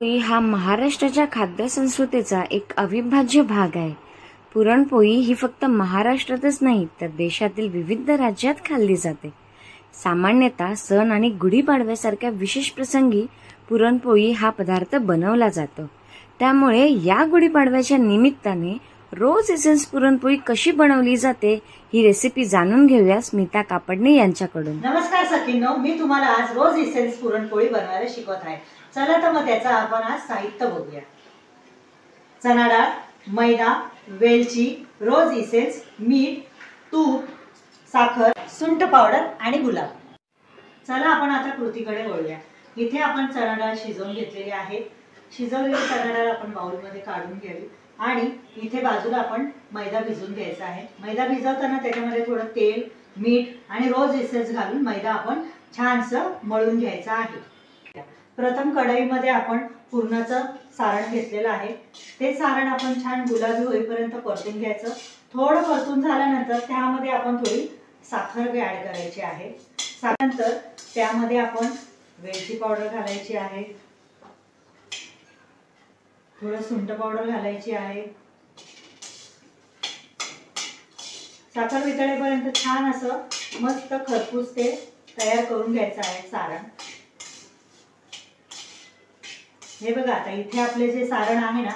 पुरणपोळी हा महाराष्ट्राच्या खाद्य संस्कृतीचा एक अविभाज्य भाग आहे. पुरणपोळी ही फक्त महाराष्ट्रातच नाही तर देशातील विविध राज्यात खाल्ली जाते. सामान्यतः सण आणि गुढीपाडव्यासारख्या विशेष प्रसंगी पुरणपोळी हा पदार्थ बनवला जातो. त्यामुळे या गुढीपाडव्याच्या निमित्ताने रोज एसेन्स पुरणपोळी कशी बनवली जाते ही रेसिपी जाणून घेऊया स्मिता कापडणे यांच्याकडून. नमस्कार सखींनो मी तुम्हाला आज रोज इसेन्स पुरणपोळी बनवायला शिकवत आहे. चला तर मग त्याचं आपण आज साहित्य बघूया. चणा डाळ मैदा वेलची रोज इसेन्स मीठ तूप साखर सुंठ पावडर आणि गुलाब. चला आपण आता कृतीकडे वळूया. इथे आपण चणा डाळ शिजवून घेतलेली आहे. शिजवलेली चणा डाळ आपण बाउलमध्ये काढून घ्यावी आणि इथे बाजूला आपण मैदा भिजवून घ्यायचा आहे. मैदा भिजवताना त्याच्यामध्ये थोडं तेल मीठ आणि रोज इसेन्स घालून मैदा आपण छानसं मळून घ्यायचा आहे. प्रथम कढईमध्ये आपण पूर्णाचं सारण घेतलेलं आहे. ते सारण आपण छान गुलाबी होईपर्यंत परतून घ्यायचं. थोडं परतून झाल्यानंतर त्यामध्ये आपण थोडी साखर ॲड करायची आहे. त्यानंतर त्यामध्ये आपण वेलची पावडर घालायची आहे. थोडं सुंठ पावडर घालायची आहे. साखर वितळेपर्यंत छान असं मस्त खरपूस ते तयार करून घ्यायचं आहे सारण. हे बघा आता इथे आपले जे सारण आहे ना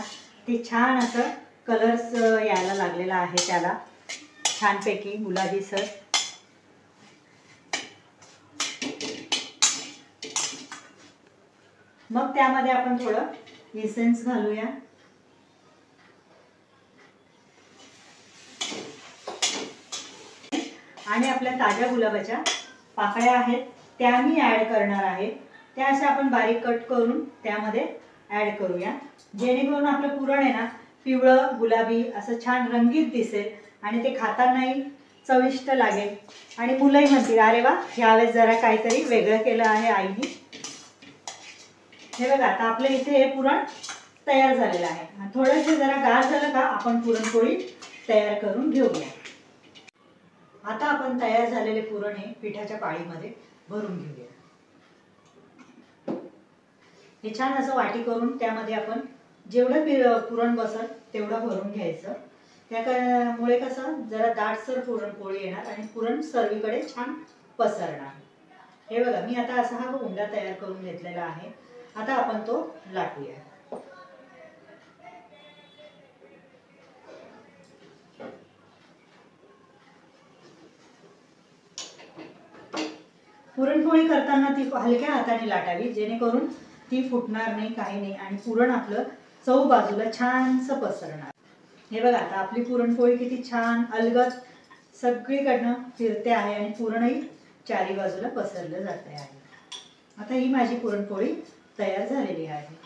ते छान असं कलर्स यायला लागलेला आहे त्याला. छानपैकी गुलाबी सर. मग त्यामध्ये आपण थोडं इसेन्स घालूया. आणि आपल्या ताज्या गुलाबाच्या पाकळ्या आहेत त्या मी ऍड करणार आहे. त्या अशा आपण बारीक कट करून त्यामध्ये ऍड करूया. जेणेकरून आपलं पुरण आहे ना पिवळं गुलाबी असं छान रंगीत दिसेल आणि ते खातानाही चविष्ट लागेल. आणि मुलंही म्हणतील अरे वा ह्यावेळेस जरा काहीतरी वेगळं केलं आहे आईने. हे बघा आता आपल्या इथे हे पुरण तयार झालेलं आहे. थोडंसं जरा गार झालं का आपण पुरणपोळी तयार करून घेऊया. आता आपण तयार झालेले पुरण हे पिठाच्या पाळीमध्ये भरून घेऊया. हे छान असं वाटी करून त्यामध्ये आपण जेवढं पुरण बसल तेवढं भरून घ्यायचं. त्यामुळे कसं जरा दाटसर पुरणपोळी येणार आणि पुरण सर्वीकडे छान पसरणार. हे बघा मी आता असा हा उंडा तयार करून घेतलेला आहे. आता आपण तो लाटूया. पुरणपोळी करताना ती हलक्या हाताने लाटावी जेणेकरून ती फुटणार नाही काही नाही. आणि पुरण आपलं चौ बाजूला छानसं पसरणार. हे बघा आता आपली पुरणपोळी किती छान अलगद सगळीकडनं फिरते आहे आणि पुरणही चारी बाजूला पसरलं जाते आहे. आता ही माझी पुरणपोळी तयार झालेली आहे.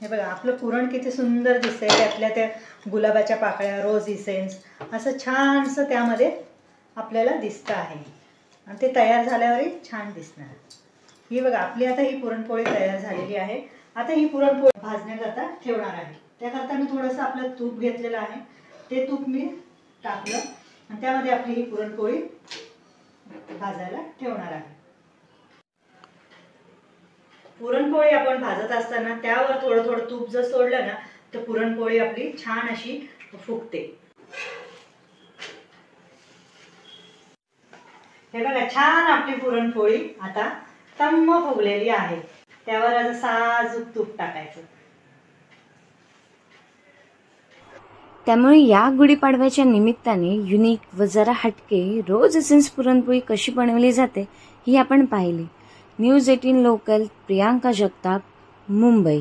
हे बघा आपलं पुरण किती सुंदर दिसतंय. त्यातल्या त्या गुलाबाच्या पाकळ्या रोज इसेन्स असं छानसं त्यामध्ये आपल्याला दिसतं आहे. आणि ते तयार झाल्यावरही छान दिसणार. ही बघा आपली आता ही पुरणपोळी तयार झालेली आहे. आता ही पुरणपोळी भाजण्याकरता ठेवणार आहे. त्याकरता मी थोडंसं आपलं तूप घेतलेलं आहे. ते तूप मी टाकलं आणि त्यामध्ये आपली ही पुरणपोळी भाजायला ठेवणार आहे. पुरणपोळी आपण भाजत असताना त्यावर थोडं थोडं तूप जर सोडलं ना तर पुरणपोळी आपली छान अशी फुगते. हे बघा छान आपली पुरणपोळी आता तम्म फुगलेली आहे. त्यावर असं साजूक तूप टाकायचं. त्यामुळे या गुढीपाडव्याच्या निमित्ताने युनिक व जरा हटके रोज सिन्स पुरणपोळी कशी बनवली जाते ही आपण पाहिली. News eighteen local Priyanka Jagtap Mumbai.